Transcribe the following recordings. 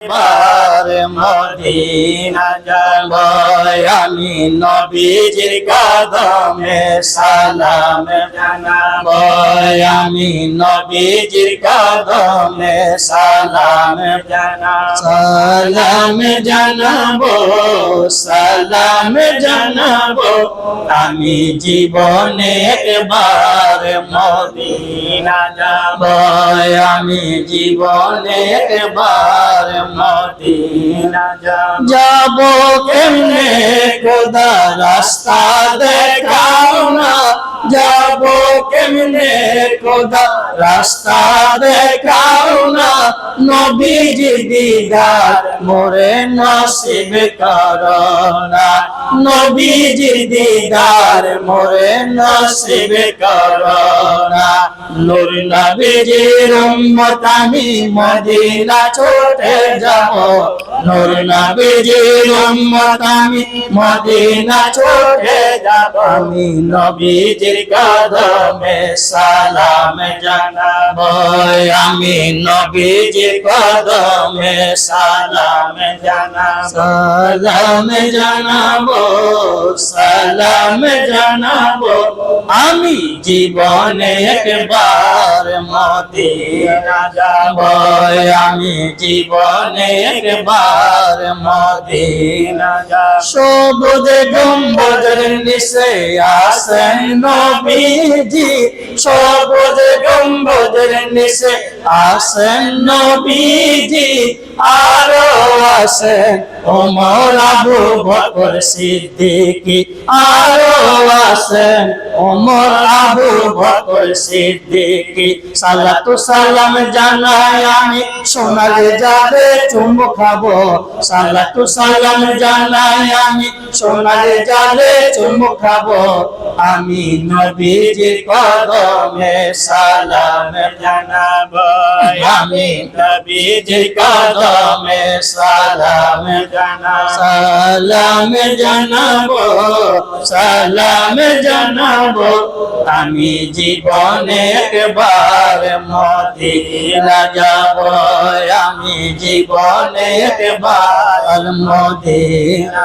Bye. Medina যাব আমি নবীজির কদমে সালাম জানাব আমি নবীজির কদমে সালাম জানাব সালাম জানাব সালাম জানাব। আমি জীবনে একবার মদিনা যাব। আমি জীবনে একবার মদিনা যাব কেমনে খোদা রাস্তা দেখাও না। যাব কেমনে খোদা রাস্তা দেখাও না। নবীজি দিদার মোরে নসিব করোনা নবীজি দিদার মোরে নসিব করোনা নূর নবীজির উম্মত আমি মদিনা ছোটে যাব। আমি নবীজির কদমে সালাম জানাব। আমি নবীজির কদমে সালাম জানাব। সালাম জানাব। সালাম জানাব। আমি জীবনে একবার মদিনা যাব। আমি জীবনে একবার মদিনা যাব। সবুজ গম্বুজের নিচে আসেন নবীজি। সবুজ গম্বুজের নিচে আসেন নবীজি। আরও আসেন ওমর আবু বকর সিদ্দিকী আরও আসেন ওমর আবু বকর সিদ্দিকী, সালাতু সালাম জানাই আমি। সোনালি যাবে চুমু খাব, সালাতু সালাম জানাই আমি। সোনালি যাবে চুমু খাব, আমি নবীজির কদমে সালাম জানাব। আমি নবীজির কদমে সালাম জানাব সালাম জানাব সালাম জানাব। আমি জীবনে একবার মদিনা যাব। আমি জীবনে একবার মদিনা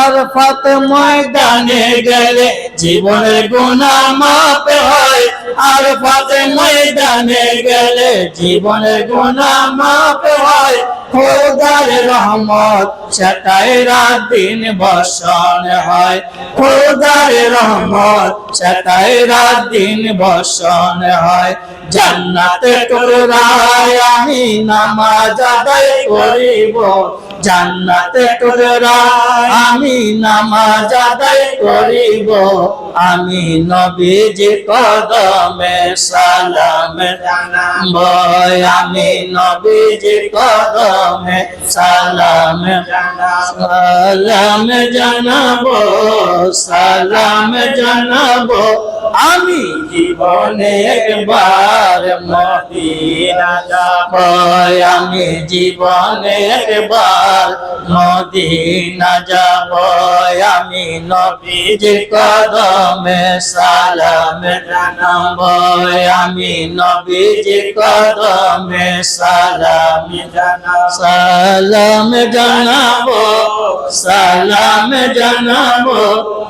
আর ফাতে ময়দানে গেলে জীবনের গুণা মাপ হয়। আর ফাতে ময়দানে গেলে জীবনের গুণা মাপ হয়। খোদার রহমত, সেটাই রাত দিন বসন হয়। খোদার রহমত, সেটাই রাত দিন বসন হয়। জান্নাতে টুকরায় আমি নামাজ আদায় করিব জান্নাতে টুকরায় আমি নামাজ আদায় করিব। আমি নবীজি কদমে সালাম জানাব আমি নবীজি কদমে সালাম সালাম জানাব সালাম জানাব। আমি জীবনে একবার মদিনা যাব। আমি জীবনে একবার মদিনা যাব। আমি নবীজির কদমে সালাম জানাব। আমি নবীজির কদমে সালাম জানাব। সালাম জানাব সালাম জানাব।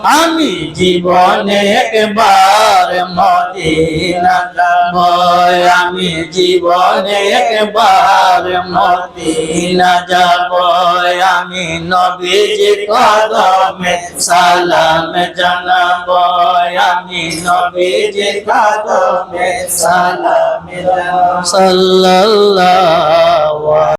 আমি জীবনে একবার মদিনা যাব আমি জীবনে একবার মদিনা যাব আমি নবীজির কদমে সালাম জানাব। আমি নবীজির কদমে সালাম জানাব। সাল্লাল্লাহু